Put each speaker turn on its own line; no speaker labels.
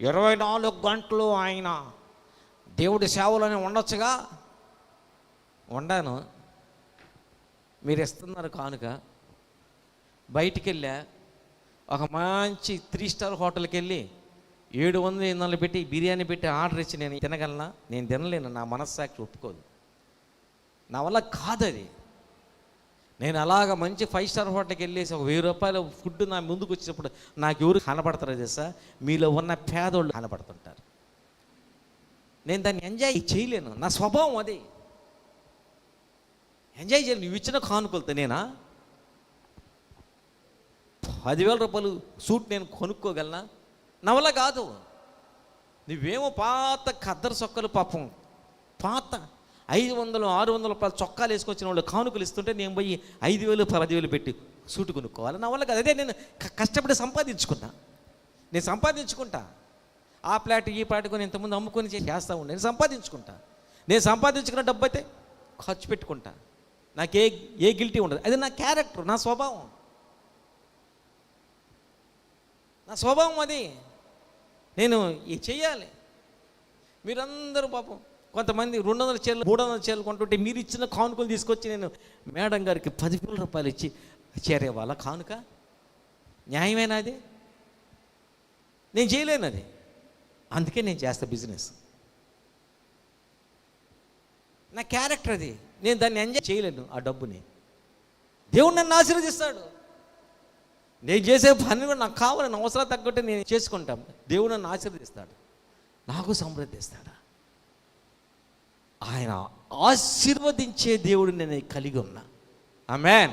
ఇరవై నాలుగు గంటలు ఆయన దేవుడి సేవలోనే ఉండొచ్చుగా? ఉండాను. మీరు ఇస్తున్నారు కానుక. బయటికి వెళ్ళా ఒక మంచి త్రీ స్టార్ హోటల్కి వెళ్ళి ఏడు వందల ఎనిమిది పెట్టి బిర్యానీ పెట్టి ఆర్డర్ ఇచ్చి నేను తినగలనా? నేను తినలేను. నా మనస్సాక్షి ఒప్పుకోదు. నా వల్ల కాదు అది నేను అలాగ మంచి ఫైవ్ స్టార్ హోటల్కి వెళ్ళేసి ఒక వెయ్యి రూపాయల ఫుడ్ నా ముందుకు వచ్చినప్పుడు నాకు ఎవరు కనపడతారో తెలుసా? మీలో ఉన్న పేదోళ్ళు కనపడుతుంటారు నేను దాన్ని ఎంజాయ్ చేయలేను. నా స్వభావం అది. ఎంజాయ్ చేయలేను నువ్వు ఇచ్చిన కానుకలతో నేనా? పదివేల రూపాయలు సూట్ నేను కొనుక్కోగలనా? నా వల్ల కాదు. నువ్వేమో పాత ఖద్దరు సొక్కలు పాపం. పాత ఐదు వందలు ఆరు వందల రూపాయలు చొక్కాలు వేసుకొచ్చిన వాళ్ళు కానుకలు ఇస్తుంటే నేను పోయి ఐదు వేలు పదివేలు పెట్టి సూటు కొనుక్కోవాలి. నా వల్ల కదా. అదే నేను కష్టపడి సంపాదించుకున్నా. నేను సంపాదించుకుంటా. ఆ ప్లాట్ ఈ ప్లాట్ కొని ఇంతకుముందు అమ్ముకొని చేసి చేస్తూ ఉండే. నేను సంపాదించుకుంటా. నేను సంపాదించుకున్న డబ్బు అయితే ఖర్చు పెట్టుకుంటా. నాకు ఏ ఏ గిల్టీ ఉండదు. అది నా క్యారెక్టర్ నా స్వభావం. నా స్వభావం అది. నేను ఇది చెయ్యాలి. మీరందరూ పాపం కొంతమంది రెండు వందల చీరలు మూడు వందల చీరలు కొంటుంటే మీరు ఇచ్చిన కానుకలు తీసుకొచ్చి నేను మేడం గారికి పది వేల రూపాయలు ఇచ్చి చీర ఇవ్వాలా కానుక? న్యాయమేనా అది? నేను చేయలేను అది. అందుకే నేను చేస్తా బిజినెస్. నా క్యారెక్టర్ అది. నేను దాన్ని ఎంజాయ్ చేయలేను ఆ డబ్బుని. దేవుడు నన్ను ఆశీర్వదిస్తాడు. నేను చేసే పని కూడా నాకు కావాలని అవసరం తగ్గట్టు నేను చేసుకుంటాం. దేవుడు నన్ను ఆశీర్వదిస్తాడు. నాకు సమృద్ధిస్తాడు ఆయన ఆశీర్వదించే దేవుడు నేను కలిగి ఉన్నా. ఆమెన్